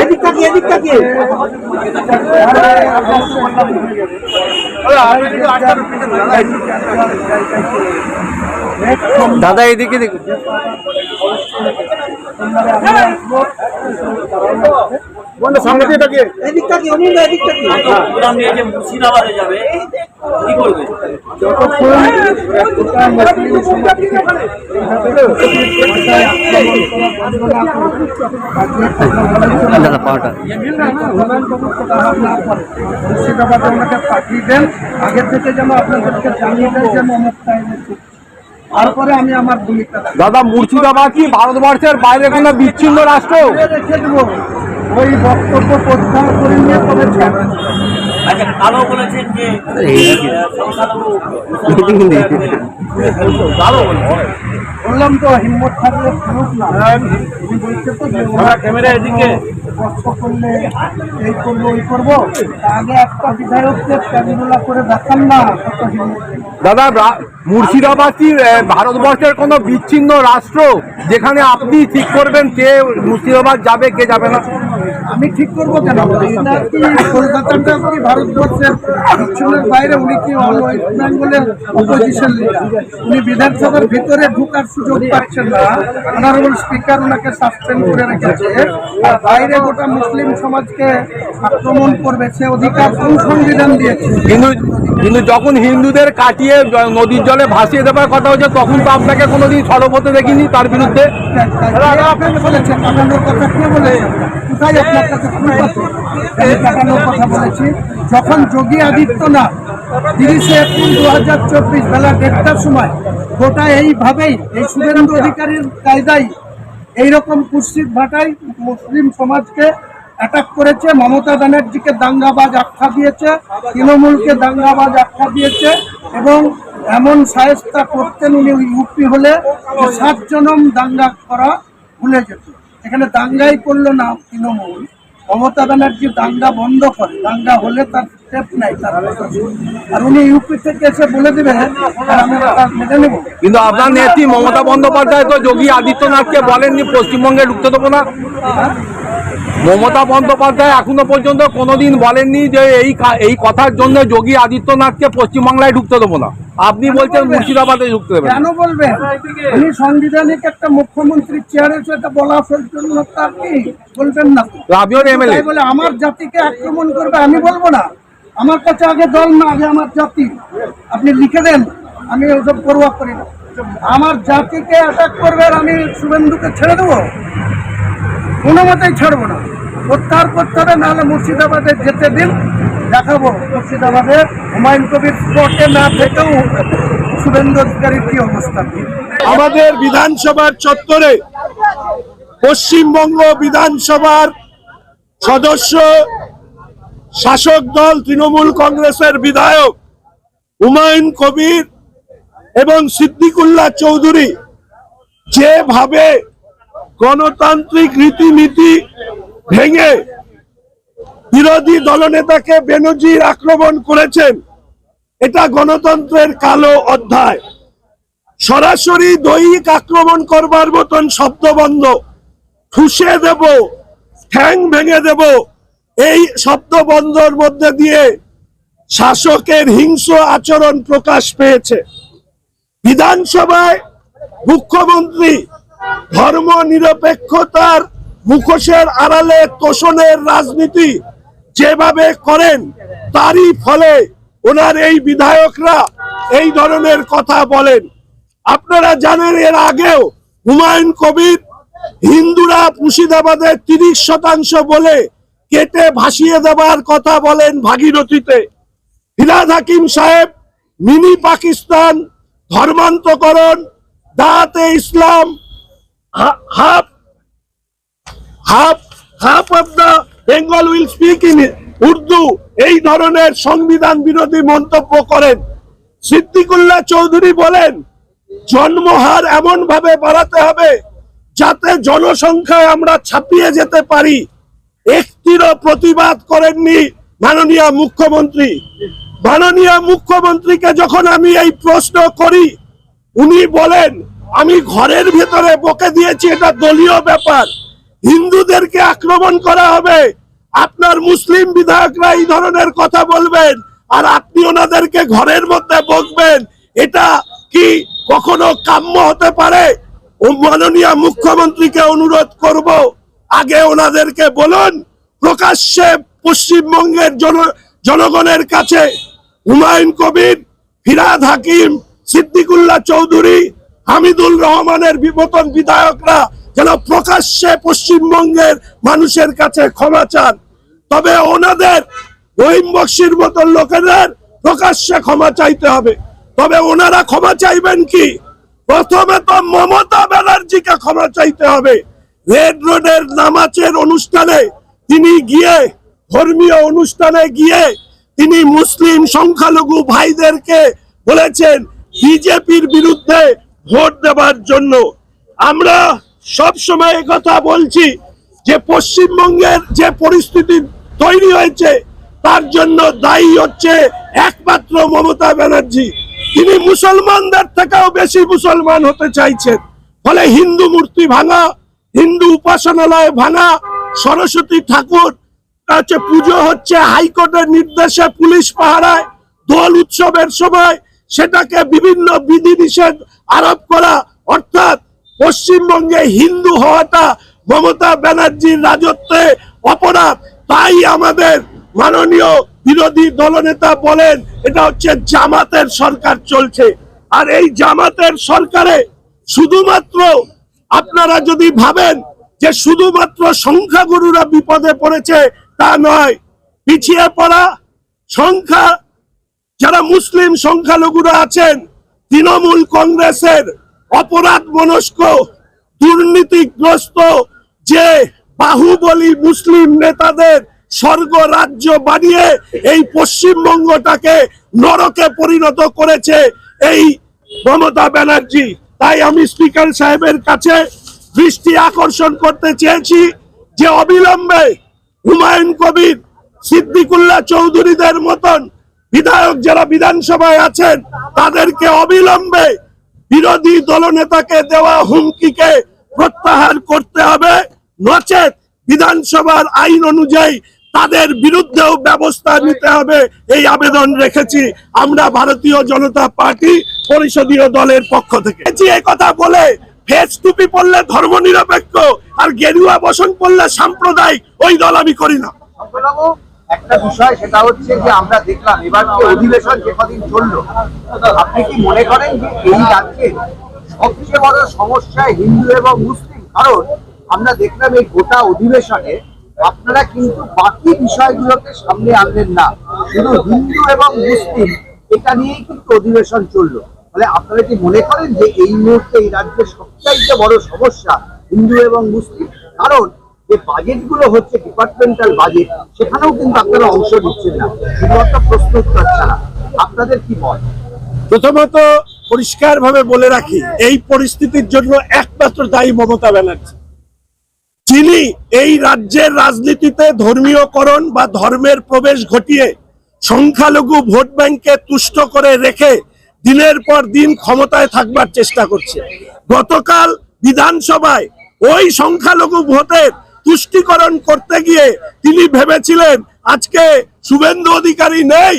এদিকটা কি এদিক কি দাদা এদিকে দেখুন এদিকটা কি অমূল্য এদিকটা কি প্রোগ্রাম নিয়ে যে মুর্শিদাবাদে যাবে কি করবে? দাদা পাওয়াটা মুর্শিদাবাদে ওনাকে পাঠিয়ে দেন আগে থেকে যেন আপনাদেরকে জানিয়ে দেয় যে অমুক টাইমে তারপরে আমি আমার। দাদা মুর্শিদাবাদ কি ভারতবর্ষের বাইরে কোনো বিচ্ছিন্ন রাষ্ট্র? রেখে দেবো। ওই বক্তব্য প্রত্যাহার করে নিয়ে তবে আচ্ছা কালো বলেছেন যে কালো বলেছেন বললাম তো হিম্মত থাকলে ফেরত না। উনি বলছে তো যে ক্যামেরা এদিকে। কষ্ট করলে এই করব ওই করব। আগে একটা বিধায়ককে করে দেখান না দাদা রা- মুর্শিদাবাদ কি ভারতবর্ষের কোনো বিচ্ছিন্ন রাষ্ট্র যেখানে আপনি ঠিক করবেন কে মুর্শিদাবাদ যাবে কে যাবে না? আমি ঠিক করব কেন? কি কলকাতাটা কি ভারতবর্ষের দক্ষিণের বাইরে? উনি কি অল ওয়েস্ট বেঙ্গলের অপোজিশন লিডার উনি বিধানসভার ভিতরে ঢুকার সুযোগ পাচ্ছেন না। অনারেবল স্পিকার ওনাকে সাসপেন্ড করে রেখেছে। আর বাইরে গোটা মুসলিম সমাজকে আক্রমণ করবে সে অধিকার কোন সংবিধান দিয়েছে। কিন্তু কিন্তু যখন হিন্দুদের কাটিয়ে নদীর জলে ভাসিয়ে দেওয়ার কথা হচ্ছে তখন তো আপনাকে কোনোদিন সরব হতে দেখিনি তার বিরুদ্ধে? আপনাকে বলেছে কাটানোর কথা কে বলেছে কোথায় আপনার কাছে কথা বলেছি। যখন যোগী আদিত্যনাথ তিরিশে এপ্রিল দু হাজার চব্বিশ বেলা দেড়টার সময় গোটা এইভাবেই এই শুভেন্দু অধিকারীর কায়দায় এইরকম কুৎসিত ভাটায় মুসলিম সমাজকে অ্যাটাক করেছে, মমতা ব্যানার্জিকে দাঙ্গাবাজ আখ্যা দিয়েছে, তৃণমূলকে দাঙ্গাবাজ আখ্যা দিয়েছে এবং এমন সাহেস্তা করতেন উনি ইউপি হলে সাত জনম দাঙ্গা করা ভুলে যেত। এখানে দাঙ্গাই করল না তৃণমূল। মমতা ব্যানার্জি দাঙ্গা বন্ধ করে, দাঙ্গা হলে তার স্টেপ নাই আর উনি ইউপি থেকে এসে বলে দেবে আর আমি ওটা নেব। কিন্তু আপনার নেত্রী মমতা বন্দ্যোপাধ্যায় তো যোগী আদিত্যনাথকে বলেননি পশ্চিমবঙ্গে ঢুকতে দেবো না। মমতা বন্দ্যোপাধ্যায় এখনও পর্যন্ত কোনোদিন বলেননি যে এই এই কথার জন্য যোগী আদিত্যনাথকে পশ্চিমবাংলায় ঢুকতে দেবো না। আপনি বলছেন মুর্শিদাবাদে ঢুকতে দেবেন কেন বলবেন? উনি সাংবিধানিক একটা মুখ্যমন্ত্রী চেয়ারে সেটা বলা জন্য তার কি? বলবেন না। আমিও এমএলএ বলে আমার জাতিকে আক্রমণ করবে আমি বলব না। আমার কাছে আগে দল না, আগে আমার জাতি। আপনি লিখে দেন, আমি ওসব পরোয়া করি না। আমার জাতিকে অ্যাটাক করবে আমি শুভেন্দুকে ছেড়ে দেবো? কোনো মতেই ছাড়বো না। প্রত্যাহার করতে হবে, নাহলে মুর্শিদাবাদে যেতে দিন, দেখাবো মুর্শিদাবাদে হুমায়ুন কবির স্পটে না থেকেও শুভেন্দু অধিকারীর কি অবস্থান আমাদের বিধানসভার চত্বরে পশ্চিমবঙ্গ বিধানসভার সদস্য শাসক দল তৃণমূল কংগ্রেসের বিধায়ক হুমায়ুন কবির এবং সিদ্দিকুল্লাহ চৌধুরী যেভাবে গণতান্ত্রিক রীতিনীতি ভেঙে বিরোধী দলনেতাকে বেনজির আক্রমণ করেছেন, এটা গণতন্ত্রের কালো অধ্যায়। সরাসরি দৈহিক আক্রমণ করবার মতন শব্দবন্ধ ঠুসে দেব, ঠ্যাং ভেঙে দেব এই শব্দ শব্দবন্ধর মধ্যে দিয়ে শাসকের হিংস্র আচরণ প্রকাশ পেয়েছে। বিধানসভায় মুখ্যমন্ত্রী ধর্ম নিরপেক্ষতার মুখোশের আড়ালে তোষণের রাজনীতি যেভাবে করেন, তারই ফলে ওনার এই বিধায়করা এই ধরনের কথা বলেন। আপনারা জানেন, এর আগেও হুমায়ুন কবির হিন্দুরা মুর্শিদাবাদের তিরিশ শতাংশ বলে কেটে ভাসিয়ে দেবার কথা বলেন ভাগীরথীতে। ফিরাদ হাকিম সাহেব, মিনি পাকিস্তান, ধর্মান্তকরণ, দাঁতে ইসলাম half half half of the Bengal will speak in Urdu. এই ধরনের সংবিধান বিরোধী মন্তব্য করেন। সিদ্দিকুল্লাহ চৌধুরী বলেন, জন্মহার এমন ভাবে বাড়াতে হবে যাতে জনসংখ্যায় আমরা ছাপিয়ে যেতে পারি। একটিরও প্রতিবাদ করেননি মাননীয় মুখ্যমন্ত্রী। মাননীয় মুখ্যমন্ত্রীকে যখন আমি এই প্রশ্ন করি, উনি বলেন, আমি ঘরের ভেতরে বকে দিয়েছি, এটা দলীয় ব্যাপার। হিন্দুদেরকে আক্রমণ করা হবে। আপনার মুসলিম বিধায়করা এই ধরনের কথা বলবেন আর আপনি ওনাদেরকে ঘরের মধ্যে বকবেন। এটা কি কখনো কাম্য হতে পারে? মাননীয় মুখ্যমন্ত্রীকে অনুরোধ করব আগে ওনাদেরকে বলুন, প্রকাশ্যে পশ্চিমবঙ্গের জন জনগণের কাছে হুমায়ুন কবির, ফিরাদ হাকিম, সিদ্দিকুল্লাহ চৌধুরী, হামিদুল রহমানের বিমতন বিধায়করা যেন প্রকাশ্যে পশ্চিমবঙ্গের মানুষের কাছে ক্ষমা চান। তবে ওনাদের রহিম বক্সির মতন লোকেদের প্রকাশ্যে ক্ষমা চাইতে হবে। তবে ওনারা ক্ষমা চাইবেন কি? প্রথমে তো মমতা ব্যানার্জিকে ক্ষমা চাইতে হবে। রেড রোডের নামাজের অনুষ্ঠানে তিনি গিয়ে, ধর্মীয় অনুষ্ঠানে গিয়ে তিনি মুসলিম সংখ্যালঘু ভাইদেরকে বলেছেন, বিজেপির বিরুদ্ধে ভোট দেওয়ার জন্য। আমরা সব সময় কথা বলছি যে পশ্চিমবঙ্গের যে পরিস্থিতি তৈরি হয়েছে, তার জন্য দায়ী হচ্ছে একমাত্র মমতা ব্যানার্জি। তিনি মুসলমানদের থেকেও বেশি মুসলমান হতে চাইছেন। ফলে হিন্দু মূর্তি ভাঙা হিন্দু উপাসনালয় ভাঙা সরস্বতী ঠাকুর হচ্ছে পুজো হচ্ছে হাইকোর্টের নির্দেশে পুলিশ পাহারায়, দোল উৎসবের সময় সেটাকে বিভিন্ন বিধি নিষেধ আরোপ করা, অর্থাৎ পশ্চিমবঙ্গে হিন্দু হওয়াটা মমতা ব্যানার্জির রাজত্বে অপরাধ। তাই আমাদের মাননীয় বিরোধী দলনেতা বলেন, এটা হচ্ছে জামাতের সরকার চলছে। আর এই জামাতের সরকারে শুধুমাত্র আপনারা যদি ভাবেন যে শুধুমাত্র সংখ্যাগুরুরা বিপদে পড়েছে তা নয়, পিছিয়ে পড়া সংখ্যা, যারা মুসলিম সংখ্যালঘুরা আছেন, তৃণমূল কংগ্রেসের অপরাধ মনস্ক, দুর্নীতিগ্রস্ত, যে বাহুবলী মুসলিম নেতাদের স্বর্গ রাজ্য বানিয়ে এই পশ্চিমবঙ্গটাকে নরকে পরিণত করেছে এই মমতা ব্যানার্জি। তাই আমি স্পিকার সাহেবের কাছে দৃষ্টি আকর্ষণ করতে চেয়েছি যে অবিলম্বে হুমায়ুন কবির, সিদ্দিকুল্লাহ চৌধুরীদের মতন বিধায়ক যারা বিধানসভায় আছেন, তাদেরকে অবিলম্বে বিরোধী দলনেতাকে দেওয়া হুমকিকে প্রত্যাহার করতে হবে। নচেত বিধানসভার আইন অনুযায়ী তাদের বিরুদ্ধেও ব্যবস্থা নিতে হবে। এই আবেদন রেখেছি আমরা ভারতীয় জনতা পার্টি পরিষদীয় দলের পক্ষ থেকে। এই কথা বলে ফেস টুপি পড়লে ধর্ম নিরপেক্ষ আর গেরুয়া বসন পড়লে সাম্প্রদায়িক ওই দল আমি করি না। একটা বিষয় সেটা হচ্ছে যে আমরা দেখলাম এবার যে অধিবেশন যে কদিন চলল আপনি কি মনে করেন যে এই রাজ্যে সবচেয়ে বড় সমস্যা হিন্দু এবং মুসলিম? কারণ আমরা দেখলাম এই গোটা অধিবেশনে আপনারা কিন্তু বাকি বিষয়গুলোকে সামনে আনলেন না। শুধু হিন্দু এবং মুসলিম, এটা নিয়েই কিন্তু অধিবেশন চলল। তাহলে আপনারা কি মনে করেন যে এই মুহূর্তে এই রাজ্যের সবচাইতে বড় সমস্যা হিন্দু এবং মুসলিম? কারণ যে বাজেটগুলো হচ্ছে ডিপার্টমেন্টাল বাজেট সেখানেও কিন্তু আপনারা অংশ নিচ্ছেন না। শুধুমাত্র প্রশ্ন উত্তর ছাড়া। আপনাদের কি মত? প্রথমত পরিষ্কার ভাবে বলে রাখি, এই পরিস্থিতির জন্য একমাত্র দায়ী মমতা ব্যানার্জি। যিনি এই রাজ্যের রাজনীতিতে ধর্মীয়করণ বা ধর্মের প্রবেশ ঘটিয়ে সংখ্যালঘু ভোট ব্যাংকে তুষ্ট করে রেখে দিনের পর দিন ক্ষমতায় থাকবার চেষ্টা করছে। গতকাল বিধানসভায় ওই সংখ্যালঘু ভোটের তুষ্টিকরণ করতে গিয়ে তিনি ভেবেছিলেন, আজকে শুভেন্দু অধিকারী নেই,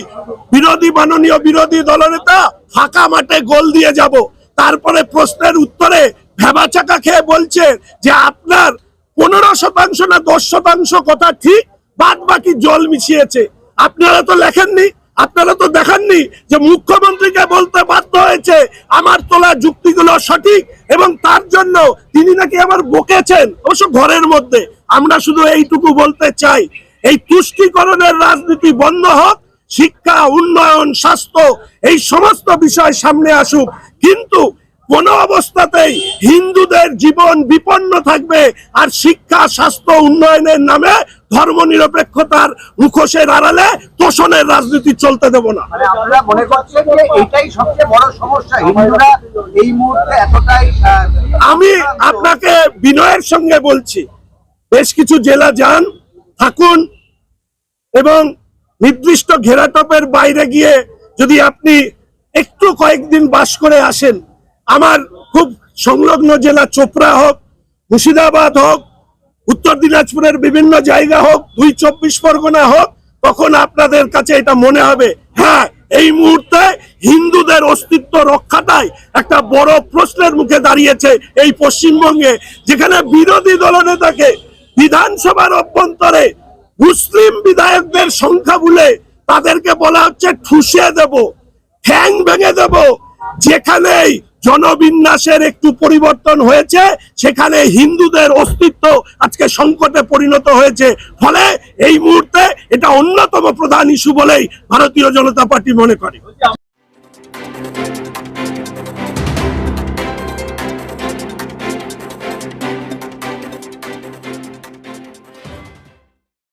বিরোধী মাননীয় বিরোধী দলনেতা ফাঁকা মাঠে গোল দিয়ে যাব। তারপরে প্রশ্নের উত্তরে ভেবা চাকা খেয়ে বলছে যে আপনার পনেরো শতাংশ না দশ শতাংশ কথা ঠিক, বাদ বাকি জল মিশিয়েছে। আপনারা তো লেখেননি, আপনারা তো দেখাননি যে মুখ্যমন্ত্রীকে বলতে বাধ্য হয়েছে আমার তোলা যুক্তিগুলো সঠিক এবং তার জন্য তিনি নাকি আবার বকেছেন, অবশ্য ঘরের মধ্যে। আমরা শুধু এইটুকু বলতে চাই, এই তুষ্টিকরণের রাজনীতি বন্ধ হোক, শিক্ষা, উন্নয়ন, স্বাস্থ্য, এই সমস্ত বিষয় সামনে আসুক। কিন্তু কোন অবস্থাতেই হিন্দুদের জীবন বিপন্ন থাকবে আর শিক্ষা স্বাস্থ্য উন্নয়নের নামে ধর্ম নিরপেক্ষতার মুখোশের আড়ালে তোষণের রাজনীতি চলতে দেব না। মানে আমি আপনাকে বিনয়ের সঙ্গে বলছি বেশ কিছু জেলা যান থাকুন এবং নির্দিষ্ট ঘেরাটপের বাইরে গিয়ে যদি আপনি একটু কয়েকদিন বাস করে আসেন আমার খুব সংলগ্ন জেলা চোপড়া হোক, মুর্শিদাবাদ হোক, উত্তর দিনাজপুরের বিভিন্ন জায়গা হোক, দুই চব্বিশ পরগনা হোক, তখন আপনাদের কাছে এটা মনে হবে হ্যাঁ এই মুহূর্তে হিন্দুদের অস্তিত্ব রক্ষাটাই একটা বড় প্রশ্নের মুখে দাঁড়িয়েছে এই পশ্চিমবঙ্গে, যেখানে বিরোধী দলনেতাকে বিধানসভার অভ্যন্তরে মুসলিম বিধায়কদের সংখ্যা বলে তাদেরকে বলা হচ্ছে ঠুসিয়ে দেব, ঠ্যাং ভেঙে দেব, যেখানেই জনবিন্যাসের একটু পরিবর্তন হয়েছে, সেখানে হিন্দুদের অস্তিত্ব আজকে সংকটে পরিণত হয়েছে। ফলে এই মুহূর্তে এটা অন্যতম প্রধান ইস্যু বলেই ভারতীয় জনতা পার্টি মনে করে।